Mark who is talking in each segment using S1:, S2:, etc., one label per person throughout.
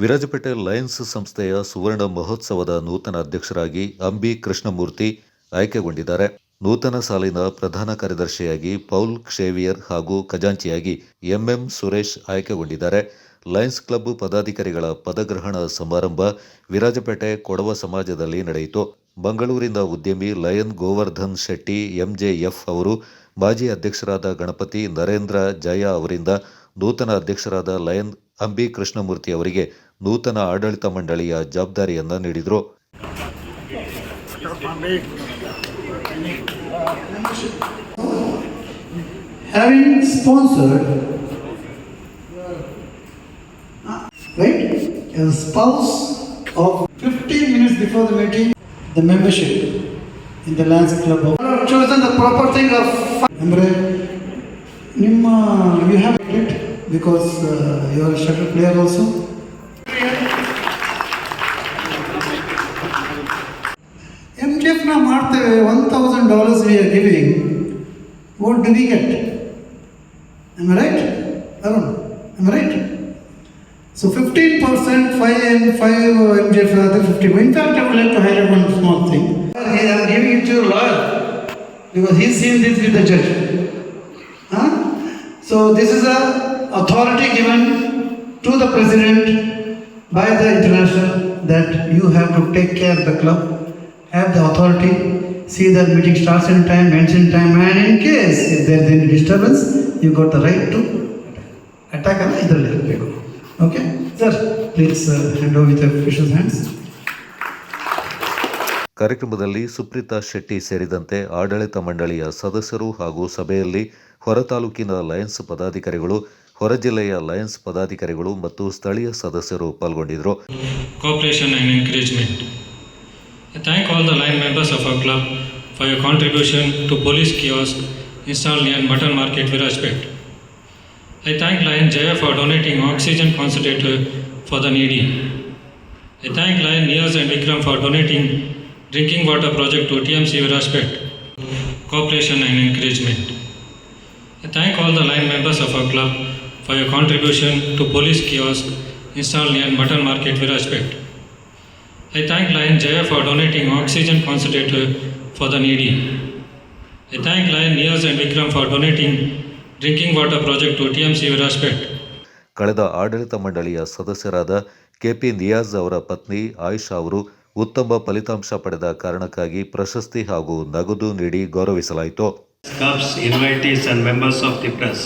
S1: Virajpet Lions ಸಂಸ್ಥೆಯ ಸುವರ್ಣ ಮಹೋತ್ಸವದ ನೂತನ ಅಧ್ಯಕ್ಷರಾಗಿ ಅಂಬಿ ಕೃಷ್ಣಮೂರ್ತಿ ಆಯ್ಕೆಗೊಂಡಿದ್ದಾರೆ. ನೂತನ ಸಾಲಿನ ಪ್ರಧಾನ ಕಾರ್ಯದರ್ಶಿಯಾಗಿ ಪೌಲ್ ಕ್ಷೇವಿಯರ್ ಹಾಗೂ ಖಜಾಂಚಿಯಾಗಿ ಎಂಎಂ ಸುರೇಶ್ ಆಯ್ಕೆಗೊಂಡಿದ್ದಾರೆ. ಲಯನ್ಸ್ ಕ್ಲಬ್ ಪದಾಧಿಕಾರಿಗಳ ಪದಗ್ರಹಣ ಸಮಾರಂಭ ವಿರಾಜಪೇಟೆ ಕೊಡವ ಸಮಾಜದಲ್ಲಿ ನಡೆಯಿತು. ಬೆಂಗಳೂರಿನ ಉದ್ಯಮಿ ಲಯನ್ ಗೋವರ್ಧನ್ ಶೆಟ್ಟಿ, ಎಂಜೆಎಫ್ ಅವರು, ಮಾಜಿ ಅಧ್ಯಕ್ಷರಾದ ಗಣಪತಿ ನರೇಂದ್ರ ಜಯ ಅವರಿಂದ ನೂತನ ಅಧ್ಯಕ್ಷರಾದ ಲಯನ್ ಅಂಬಿ ಕೃಷ್ಣಮೂರ್ತಿ ಅವರಿಗೆ ನೂತನ ಆಡಳಿತ ಮಂಡಳಿಯ ಜವಾಬ್ದಾರಿಯನ್ನು ನೀಡಿದರು.
S2: Right of 15 minutes in proper ನಿಮ್ಮ you have because because you are shuttle player also player also. M G ಎಫ್ನ ಮಾಡ್ತೇವೆ one thousand dollars we are giving what do we get Am I right? Arun, am I right? So 15%, 5 and 5 uh, MJF, other 50. In fact, I would like to highlight one small thing. I am giving it to your lawyer because he's seen this with the judge. Huh? So this is a authority given to the president by the international that you have to take care of the club, have the authority, see that meeting starts in time, ends in time, and in case if there is any disturbance, you got the right to attack ಅಲ್ಲ Okay? Sir, please uh, hand over with your official hands.
S1: ಕಾರ್ಯಕ್ರಮದಲ್ಲಿ ಸುಪ್ರೀತಾ ಶೆಟ್ಟಿ ಸೇರಿದಂತೆ ಆಡಳಿತ ಮಂಡಳಿಯ ಸದಸ್ಯರು ಹಾಗೂ ಸಭೆಯಲ್ಲಿ ಹೊರ ತಾಲೂಕಿನ ಲಯನ್ಸ್ ಪದಾಧಿಕಾರಿಗಳು ಹೊರ ಜಿಲ್ಲೆಯ ಲಯನ್ಸ್ ಪದಾಧಿಕಾರಿಗಳು ಮತ್ತು ಸ್ಥಳೀಯ ಸದಸ್ಯರು ಪಾಲ್ಗೊಂಡಿದ್ದರು
S3: cooperation and encouragement. I thank all the line members of our club for your contribution to police kiosk installed near Mutton Market, Virajpet. I thank Lion Jaya for donating oxygen concentrator for the needy. I thank Lion Niaz and Vikram for donating drinking water project to TMC Virajpet. Cooperation and encouragement. I thank all the line members of our club for your contribution to police kiosk installed near Mutton Market, Virajpet. I thank Lion Jaya for donating oxygen concentrator for the needy. I thank Lion Niaz and Vikram for donating drinking water project to TMC Virajpet.
S1: ಕಳೆದ ಆಡಳಿತ ಮಂಡಳಿಯ ಸದಸ್ಯರಾದ KP Niyaz ಅವರ ಪತ್ನಿ ಆಯಿಷಾ ಅವರು ಉತ್ತಮ ಫಲಿತಾಂಶ ಪಡೆದ ಕಾರಣಕ್ಕಾಗಿ ಪ್ರಶಸ್ತಿ ಹಾಗೂ ನಗದು ನೀಡಿ ಗೌರವಿಸಲಾಯಿತು
S4: clubs, invitees, and members of the press.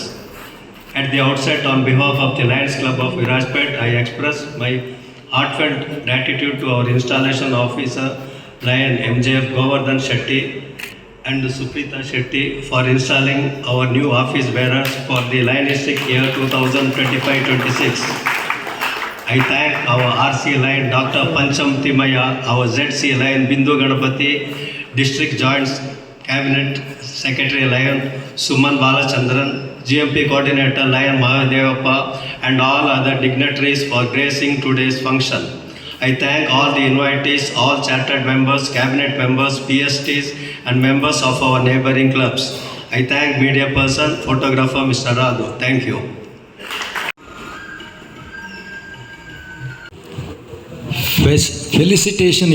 S4: At the outset, on behalf of the Lions Club of Virajpet, I express my heartfelt gratitude to our installation officer, Lion MJF Govardhan Shetty and Suprita Shetty for installing our new office bearers for the Lionistic year 2025-26. I thank our RC line Dr. Pancham Timaya, our ZC line Bindu Ganapati, District Joint Cabinet Secretary Lion Suman Balachandran, GMP Coordinator Lion Mahadevappa, and all other dignitaries for gracing today's function. I thank all the invitees, all chartered members, cabinet members, PSTs, and members of our neighboring clubs. I thank media person, photographer Mr. Radu. Thank you.
S5: Felicitation